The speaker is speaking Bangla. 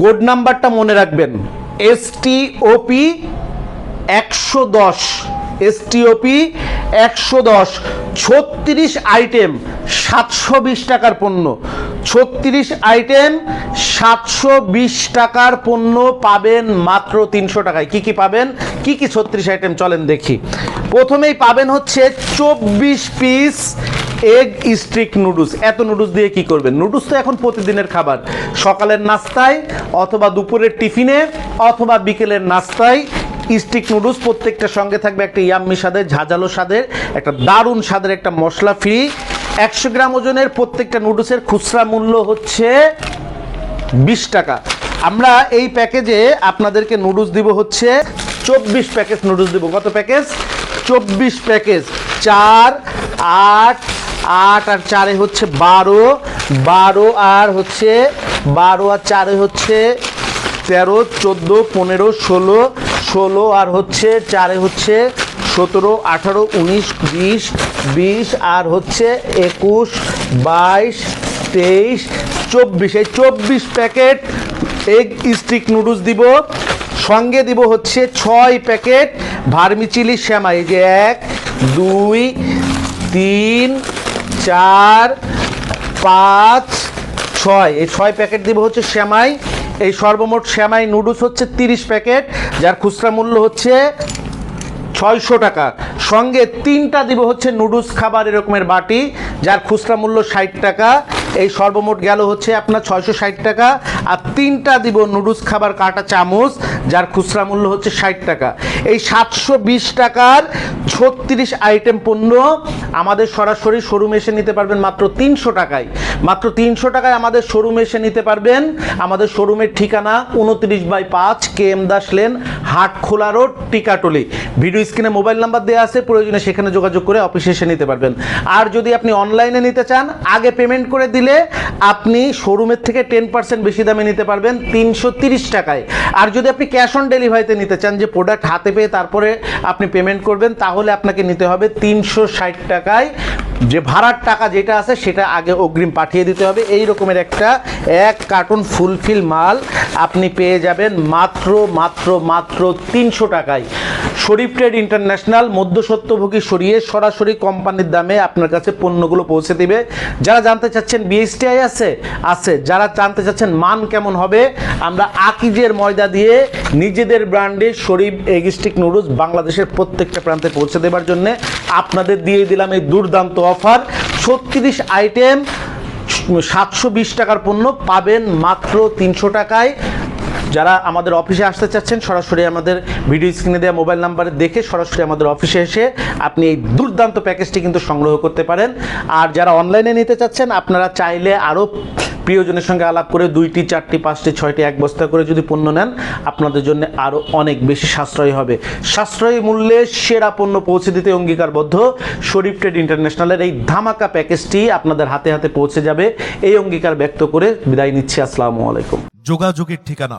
কোড নাম্বারটা মনে রাখবেন। এস টি ওপি একশো দশ। এসটিওপি একশো দশ। ছত্রিশ আইটেম সাতশো বিশ টাকার পণ্য। ছত্রিশ আইটেম সাতশো বিশ টাকার পণ্য পাবেন মাত্র তিনশো টাকায়। কি কি পাবেন? কি কি ছত্রিশ আইটেম? চলেন দেখি। প্রথমেই পাবেন হচ্ছে চব্বিশ পিস এগ স্ট্রিক নুডলস এত নুডলস দিয়ে কি করবেন? নুডলস তো এখন প্রতিদিনের খাবার। সকালের নাস্তায় অথবা দুপুরের টিফিনে অথবা বিকেলের নাস্তায় স্টিক নুডলস প্রত্যেকটা সঙ্গে থাকবে একটা ইয়াম্মি স্বাদের, ঝাঁঝালো স্বাদের, একটা দারুণ স্বাদের, একটা মশলা ফ্রি একশো গ্রাম ওজনের প্রত্যেকটা নুডলসের খুচরা মূল্য হচ্ছে বিশ টাকা। আমরা এই প্যাকেজে আপনাদেরকে নুডলস দিব হচ্ছে চব্বিশ প্যাকেজ নুডলস দিব। কত প্যাকেজ চব্বিশ প্যাকেজ চার, আট আট আর চারে হচ্ছে বারো বারো আর হচ্ছে, বারো আর চারে হচ্ছে তেরো, চোদ্দ, পনেরো, ষোলো ষোলো আর হচ্ছে চারে হচ্ছে সতেরো, আঠারো, উনিশ, বিশ বিশ আর হচ্ছে একুশ, বাইশ, তেইশ, চব্বিশ। এই চব্বিশ প্যাকেট এগ স্টিক নুডলস দিব। সঙ্গে দিব হচ্ছে ছয় প্যাকেট ভার্মিচিলি শ্যামাই। যে এক, দুই, তিন চার, পাঁচ, ছয়। এই ছয় প্যাকেট দিব হচ্ছে শ্যামাই। এই সর্বমোট শ্যামাই নুডলস হচ্ছে তিরিশ প্যাকেট, যার খুচরা মূল্য হচ্ছে ছয়শো টাকা। সঙ্গে তিনটা দিব হচ্ছে নুডলস খাবার এরকমের বাটি, যার খুচরা মূল্য ষাট টাকা। এই সর্বমোট গেল হচ্ছে আপনার ছয়শো ষাট টাকা। আর তিনটা দিব নুডলস খাবার কাটা চামচ যার খুচরা মূল্য হচ্ছে ষাট টাকা। এই সাতশো বিশ টাকার ছত্রিশ আইটেম পণ্য আমাদের সরাসরি শোরুমে এসে নিতে পারবেন মাত্র তিনশো টাকায়। মাত্র তিনশো টাকায় আমাদের শোরুমে এসে নিতে পারবেন। আমাদের শোরুমের ঠিকানা উনত্রিশ বাই পাঁচ K M Das lane, Hatkhola road, Tikatuli. Video স্ক্রিনে মোবাইল নাম্বার দেওয়া আছে, প্রয়োজনে সেখানে যোগাযোগ করে অফিসে এসে নিতে পারবেন। আর যদি আপনি অনলাইনে নিতে চান, আগে পেমেন্ট করে দিলে আপনি শোরুমের থেকে টেন পার্সেন্ট বেশি দামে নিতে পারবেন তিনশো টাকায়। আর যদি আপনি ক্যাশ অন ডেলিভারিতে নিতে চান যে প্রোডাক্ট হাতে পেয়ে তারপরে আপনি পেমেন্ট করবেন, তাহলে আপনাকে নিতে হবে তিনশো ষাট টাকায় যে ভাড়ার টাকা যেটা আছে সেটা আগে অগ্রিম পাঠিয়ে দিতে হবে। এই রকমের একটা এক কার্টুন ফুলফিল মাল আপনি পেয়ে যাবেন মাত্র মাত্র মাত্র তিনশো টাকায়। শরীফ ট্রেড ইন্টারন্যাশনাল মধ্যসত্ত্বভোগী সরিয়ে সরাসরি কোম্পানির দামে আপনার কাছে পণ্যগুলো পৌঁছে দিবে। যারা জানতে চাচ্ছেন বিএসটিআই আছে আছে। যারা জানতে চাচ্ছেন মান কেমন হবে, আমরা আকিজের ময়দা দিয়ে নিজেদের ব্র্যান্ডে শরীফ এগিস্টিক নুডলস বাংলাদেশের প্রত্যেকটা প্রান্তে পৌঁছে দেওয়ার জন্য আপনাদের দিয়ে দিলাম এই দুর্দান্ত অফার। ছত্রিশ আইটেম, সাতশো বিশ টাকার পণ্য পাবেন মাত্র তিনশো টাকায়। যারা আমাদের অফিসে আসতে চাচ্ছেন, সরাসরি আমাদের ভিডিও স্ক্রিনে দেওয়া মোবাইল নাম্বারে দেখে সরাসরি আমাদের অফিসে এসে আপনি এই দুর্দান্ত প্যাকেজটি কিন্তু সংগ্রহ করতে পারেন। আর যারা অনলাইনে নিতে চাচ্ছেন, আপনারা চাইলে আরও প্রিয়জনের সঙ্গে আলাপ করে দুইটি, চারটি, পাঁচটি, ছয়টি, এক বস্তা করে যদি পণ্য নেন, আপনাদের জন্য আরও অনেক বেশি সাশ্রয়ী হবে। সাশ্রয়ী মূল্যে সেরা পণ্য পৌঁছে দিতে অঙ্গীকারবদ্ধ শরীফ ট্রেড ইন্টারন্যাশনালের এই ধামাকা প্যাকেজটি আপনাদের হাতে হাতে পৌঁছে যাবে। এই অঙ্গীকার ব্যক্ত করে বিদায় নিচ্ছি। আসসালামু আলাইকুম। যোগাযোগের ঠিকানা